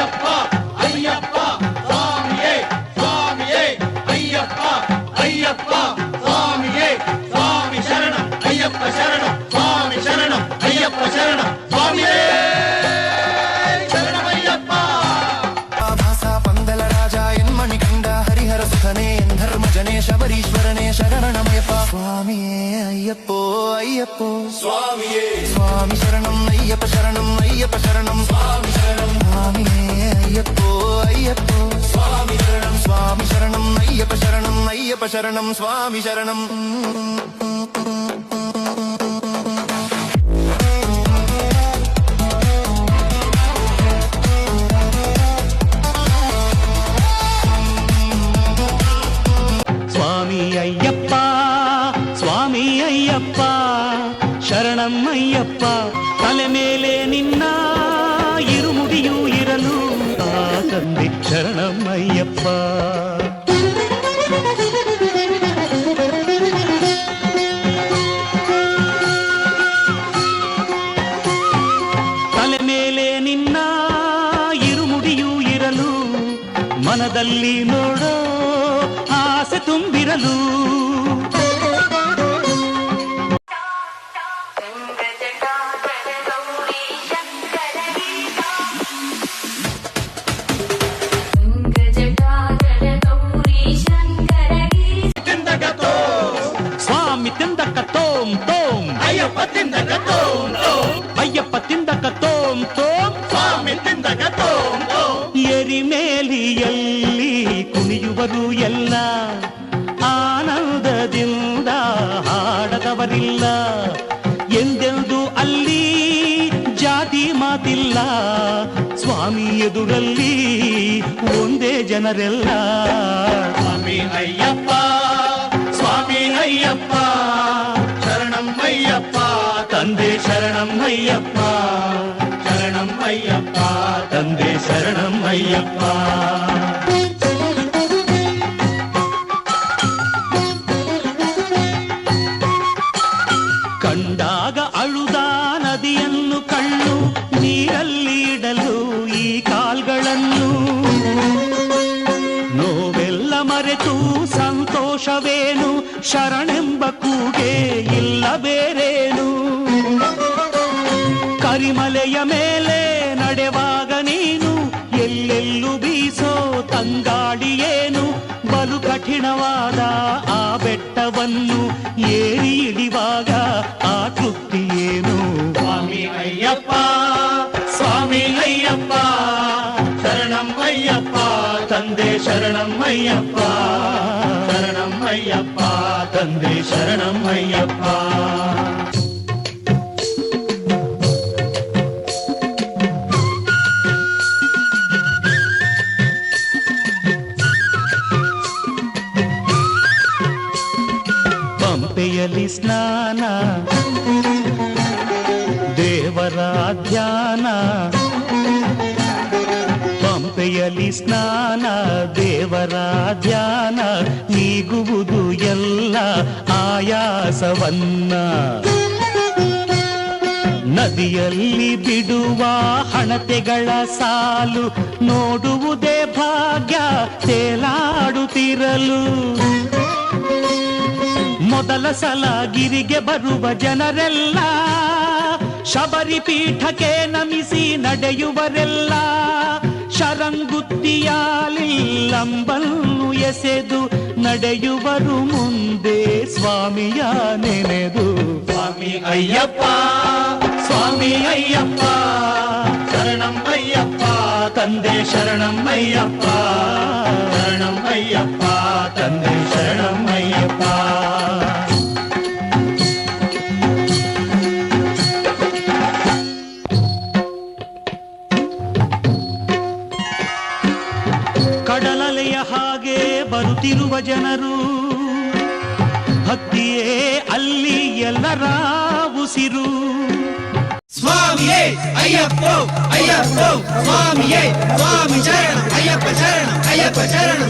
ஐயப்பா ஐயப்பா சாமியே சாமியே ஐயப்பா ஐயப்பா சாமியே சாமி சரணம் ஐயப்ப சரணம் சாமி சரணம் ஐயப்ப சரணம் சாமியே சரணம் ஐயப்பா. பாசா பந்தல ராஜா என் சுவாமி சரணம் ஐயப்ப சரணம் ஐயப்ப சரணம். சுவாமி சரணம். சுவாமி ஐயப்போ ஐயப்போ. சுவாமி சரணம் சுவாமி சரணம் ஐயப்ப சரணம் ஐயப்ப சரணம் சுவாமி சரணம். சுவாமி ஐயப்பா சுவாமி ஐயப்பா. ತಂದೆ ಶರಣಂ ಅಯ್ಯಪ್ಪ ತಲೆ ಮೇಲೆ ನಿನ್ನ ಇರುಮುಡಿಯೂ ಇರಲು ಮನದಲ್ಲಿ ನೋಡೋ ಆಸೆ ತುಂಬಿರಲು. ತೋಂ ಅಯ್ಯಪ್ಪ ತಿಂದಗತೋ ಅಯ್ಯಪ್ಪ ತಿಂದಕ ತೋಂ ತೋಂ ಸ್ವಾಮಿ ತಿಂದಗತೋ ಎರಿಮೇಲಿಯಲ್ಲಿ ಕುಣಿಯುವರು ಎಲ್ಲ ಆನಂದದಿಂದ ಹಾಡದವರಿಲ್ಲ ಎಂದೆಂದು ಅಲ್ಲಿ ಜಾತಿ ಮಾತಿಲ್ಲ ಸ್ವಾಮಿ ಎದುರಲ್ಲಿ ಒಂದೇ ಜನರೆಲ್ಲ ಸ್ವಾಮಿ ಅಯ್ಯಪ್ಪ శరణం అయ్యప్ప శరణం అయ్యప్ప తండ్రి శరణం అయ్యప్ప ಕರಿಮಲೆಯ ಮೇಲೆ ನಡೆವಾಗ ನೀನು ಎಲ್ಲೆಲ್ಲೂ ಬೀಸೋ ತಂಗಾಡಿಯೇನು ಬಲು ಕಠಿಣವಾದ ಆ ಬೆಟ್ಟವನ್ನು ಏರಿ ಇಳಿವಾಗ ಆ ತೃಪ್ತಿಯೇನು ಸ್ವಾಮಿ ಅಯ್ಯಪ್ಪ ಸ್ವಾಮಿ ಅಯ್ಯಪ್ಪ ಶರಣಂ ಅಯ್ಯಪ್ಪ ತಂದೆ ಶರಣಂ ಅಯ್ಯಪ್ಪ ಶರಣಂ ಅಯ್ಯಪ್ಪ ತಂದೆ ಶರಣಂ ಪಂಪೆಯಲ್ಲಿ ಸ್ನಾನ. ದೇವರ ಧ್ಯಾನ. ಪಂಪೆಯಲ್ಲಿ ಸ್ನಾನ, ದೇವರ ಧ್ಯಾನ, ನೀಗುವುದು ಎಲ್ಲ ಆಯಾಸವನ್ನ. ನದಿಯಲ್ಲಿ ಬಿಡುವ ಹಣತೆಗಳ ಸಾಲು, ನೋಡುವುದೇ ಭಾಗ್ಯ, ತೇಲಾಡುತ್ತಿರಲು. ಮೊದಲ ಸಲ ಗಿರಿಗೆ ಬರುವ ಜನರೆಲ್ಲ ಶಬರಿ ಪೀಠಕ್ಕೆ ನಮಿಸಿ ನಡೆಯುವರೆಲ್ಲ ಶರಂಗುತ್ತಿಯಾಲಿಲ್ಲಂಬಲ್ಲು ಎಸೆದು ನಡೆಯುವರು ಮುಂದೆ ಸ್ವಾಮಿಯ ನೆನೆದು ಸ್ವಾಮಿ ಅಯ್ಯಪ್ಪ ಸ್ವಾಮಿ ಅಯ್ಯಪ್ಪ ಶರಣಂ ಅಯ್ಯಪ್ಪ ತಂದೆ ಶರಣಂ ಅಯ್ಯಪ್ಪ ಶರಣಂ ಅಯ್ಯಪ್ಪ ತಂದೆ ಶರಣಂ ಅಯ್ಯಪ್ಪ ಜನರು ಭಕ್ತಿಯೇ ಅಲ್ಲಿ ಎಲ್ಲರ ಉಸಿರು ಸ್ವಾಮಿಯೇ ಅಯ್ಯಪ್ಪೋ ಅಯ್ಯಪ್ಪೋ ಸ್ವಾಮಿಯೇ ಸ್ವಾಮಿ ಶರಣ ಅಯ್ಯಪ್ಪ ಶರಣ ಅಯ್ಯಪ್ಪ ಶರಣ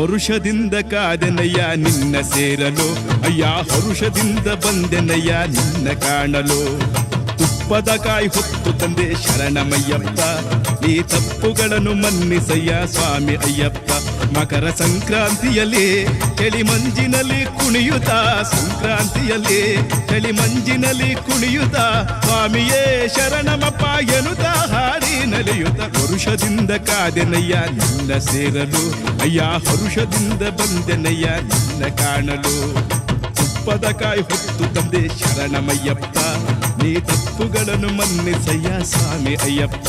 ವರುಷದಿಂದ ಕಾದೆನಯ್ಯ ನಿನ್ನ ಸೇರಲು. ಅಯ್ಯ ಹರುಷದಿಂದ ಬಂದೆನಯ್ಯ ನಿನ್ನ ಕಾಣಲು. ತುಪ್ಪದ ಕಾಯಿ ಹೊತ್ತು ತಂದೆ ಶರಣಮಯ್ಯಪ್ಪ. ಈ ತಪ್ಪುಗಳನ್ನು ಮನ್ನಿಸಯ್ಯ ಸ್ವಾಮಿ ಅಯ್ಯಪ್ಪ. ಮಕರ ಸಂಕ್ರಾಂತಿಯಲ್ಲಿ ಚಳಿ ಮಂಜಿನಲ್ಲಿ ಕುಣಿಯುತ್ತ, ಸಂಕ್ರಾಂತಿಯಲ್ಲಿ ಚಳಿ ಮಂಜಿನಲ್ಲಿ ಕುಣಿಯುತ್ತ, ಸ್ವಾಮಿಯೇ ಶರಣಮಪ್ಪ ಎನ್ನುತ್ತ ಹಾಡಿ ನಲಿಯುತ್ತ. ಪುರುಷದಿಂದ ಕಾದೆನಯ್ಯ ನಿನ್ನ ಸೇರಲು, ಅಯ್ಯ ಪುರುಷದಿಂದ ಬಂದೆನಯ್ಯ ನಿನ್ನ ಕಾಣಲು. ತುಪ್ಪದ ಕಾಯಿ ಹೊತ್ತು ತಂದೆ ಶರಣಮಯ್ಯಪ್ಪ, ನೀ ತಪ್ಪುಗಳನ್ನು ಮನ್ನಿಸಯ್ಯ ಸ್ವಾಮಿ ಅಯ್ಯಪ್ಪ.